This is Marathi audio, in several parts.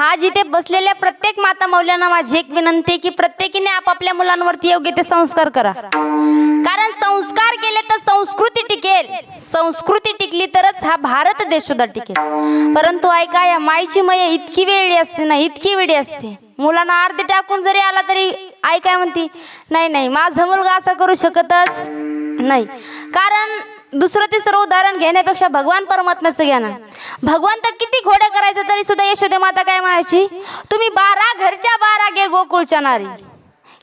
आज इथे बसलेल्या प्रत्येक माता मौल्यांना माझी एक विनंती आहे की प्रत्येकीने आपापल्या मुलांवरती योग्य ते संस्कार करा. कारण संस्कार केले तर संस्कृती टिकेल. संस्कृती टिकली तरच हा भारत देश सुद्धा टिकेल. परंतु ऐका या माईची मय इतकी वेळी असते ना इतकी वेळी असते. मुलांना अर्धी टाकून जरी आला तरी आई काय म्हणती नाही नाही माझा मुलगा असं करू शकतच नाही. कारण दुसरं तिसरं उदाहरण घेण्यापेक्षा भगवान परमात्म्याचं घ्या ना. भगवान तर किती घोडे करायचं तरी सुद्धा यशोदे माता काय म्हणायची? तुम्ही बारा घरच्या बारा गे गोकुळच्या नारी.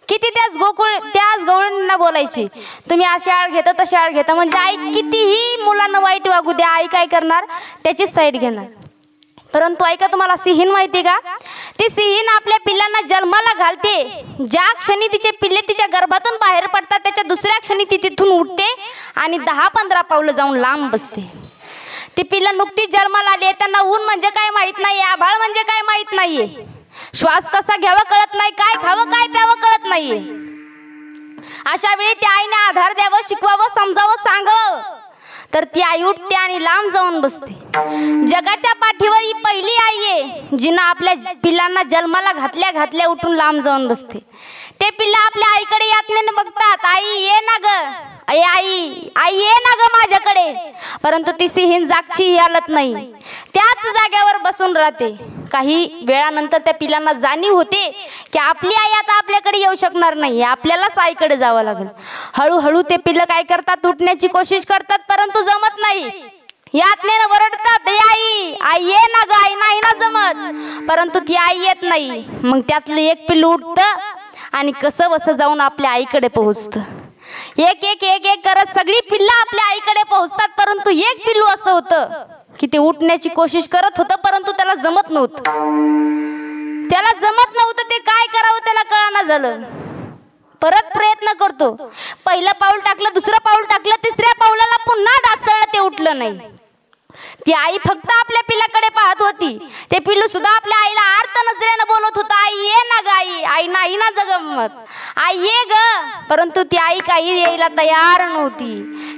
किती त्याच गोकुळ त्याच गवळणींना बोलायची? तुम्ही अशी आळ घेता तशी आळ घेता. म्हणजे आई कितीही मुलांना वाईट वागू द्या आई काय करणार? त्याचीच साईड घेणार. परंतु ऐका तुम्हाला सिहीन माहिती का? ती सिहीन आपल्या पिल्लांना घालते. ज्या क्षणी तिचे पिल्ले तिच्या गर्भातून बाहेर पडतात त्याच्या दुसऱ्या क्षणी ती तिथून उठते आणि दहा पंधरा पावलं जाऊन लांब बसते. ती पिल्लं नुकतीच जन्माला आली आहे. त्यांना ऊन म्हणजे काय माहीत नाही आभाळ म्हणजे काय माहीत नाहीये. श्वास कसा घ्यावा कळत नाही काय खावं काय प्यावं कळत नाहीये. अशा वेळी त्या आईने आधार द्यावं शिकवावं समजावं सांगावं. तर ती आई उठते आणि लांब जाऊन बसते. जगाच्या पाठीवर ही पहिली आई आहे जिनं आपल्या पिल्लांना जन्माला घातल्या घातल्या उठून लांब जाऊन बसते. ते पिल्ला आपल्या माझ्याकडे यातनेने बघतात. आई ये ना ग. अय आई आई ये ना ग माझ्याकडे. परंतु ती सिहीन जागची हालत नाही. त्याच जाग्यावर बसून राहते. काही वेळानंतर त्या पिलांना जाणीव होते की आपली आई आता आपल्याकडे येऊ शकणार नाही. आपल्यालाच आईकडे जावं लागेल. हळूहळू ते पिल्लं काय करतात? उठण्याची कोशिश करतात परंतु जमत नाही. यातनेनं वरडतात. "ए आई आई ये ना ग. आई नाही ना जमत. परंतु ती आई येत नाही. मग त्यातलं एक पिल्लू उठतं. आणि कसं बसं जाऊन आपल्या आईकडे पोहोचतं. एक एक एक एक करत सगळी पिल्लं आपल्या आईकडे पोहोचतात परंतु एक पिल्लू असं होतं की ते उठण्याची कोशिश करत होतं परंतु त्याला जमत नव्हतं. त्याला जमत नव्हतं ते काय करावं त्याला कळाना झालं. परत प्रयत्न करतो. पहिलं पाऊल टाकलं दुसरं पाऊल टाकलं तिसऱ्या पाऊलाला पुन्हा डासळलं ते उठलं नाही. ती आई फक्त आपल्या पिल्लाकडे पाहत होती. ते पिल्लू सुद्धा आपल्या आईला आर्त नजरेनं बोलत होतं आई ये ना आई नाही ना जगमत. आई ये ग. परंतु ती आई काही यायला तयार नव्हती.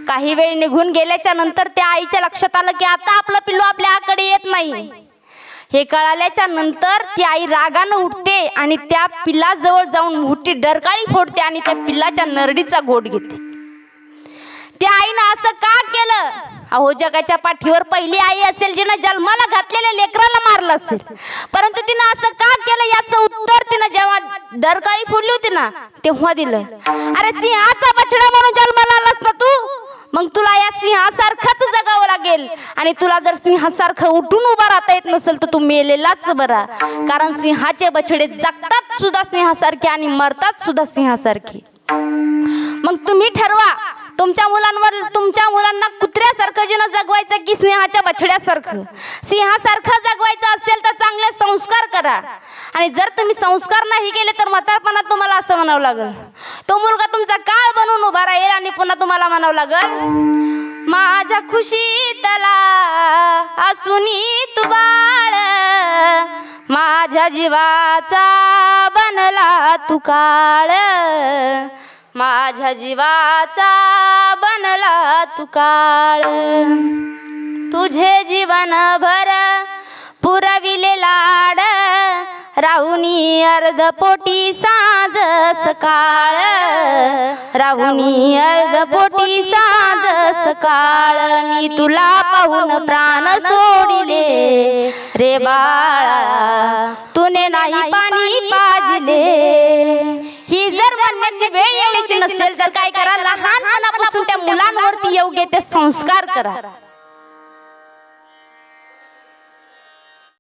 काही वेळ निघून गेल्याच्यानंतर त्या आईच्या लक्षात आलं की आता आपलं पिल्लू आपल्याकडे येत नाही. हे कळाल्याच्या नंतर ती आई रागानं उठते आणि त्या पिल्लाजवळ जाऊन मोठी डरकाळी फोडते आणि त्या पिल्लाच्या नरडीचा गोट घेते. त्या आईनं असं का केलं? अहो जगाच्या पाठीवर पहिली आई असेल जिनं जन्माला घातलेल्या लेकराला मारलं असेल. परंतु तिनं असं का केलं याचं उत्तर दरकाळी फोडली होती ना तेव्हा दिलं. अरे सिंहाचा बछडा म्हणून जन्माला आलास ना तू? मग तुला या सिंहासारखंच जगावं लागेल. आणि तुला जर सिंहासारखं उठून उभा राहता येत नसेल तर तू मेलेलाच बरा. कारण सिंहाचे बछडे जगतात सुद्धा सिंहासारखे आणि मरतात सुद्धा सिंहासारखे. मग तुम्ही ठरवा तुमच्या मुलांवर तुमच्या मुलांना कुत्र्यासारखं जिनं जगवायचं की सिंहाच्या बछड्यासारखं? सिंहासारखं जगवायचं असेल तर चांगले संस्कार करा. आणि जर तुम्ही संस्कार नाही केले तर म्हातारपणात तुम्हाला असं म्हणावं लागेल. तो मुलगा तुमचा काळ बनवून उभा राहील आणि पुन्हा तुम्हाला म्हणावं लागेल माझ्या खुशीतला असूनी तू बाळ माझ्या जीवाचा बनला तू काळ. माझ्या जीवाचा बनला तू काळ. तुझे जीवन भर पुरविले लाड. राहुनी अर्ध पोटी साज सकाळ. राहुनी अर्ध पोटी साज सकाळ. मी तुला पाहून प्राण सोडिले. रे बाळा तुने नाही पाणी पाजले. ही जर म्हणण्याची वेळ यायची नसेल तर काय करा? लहानपणापासून त्या मुलांवरती योग्य ते संस्कार करा.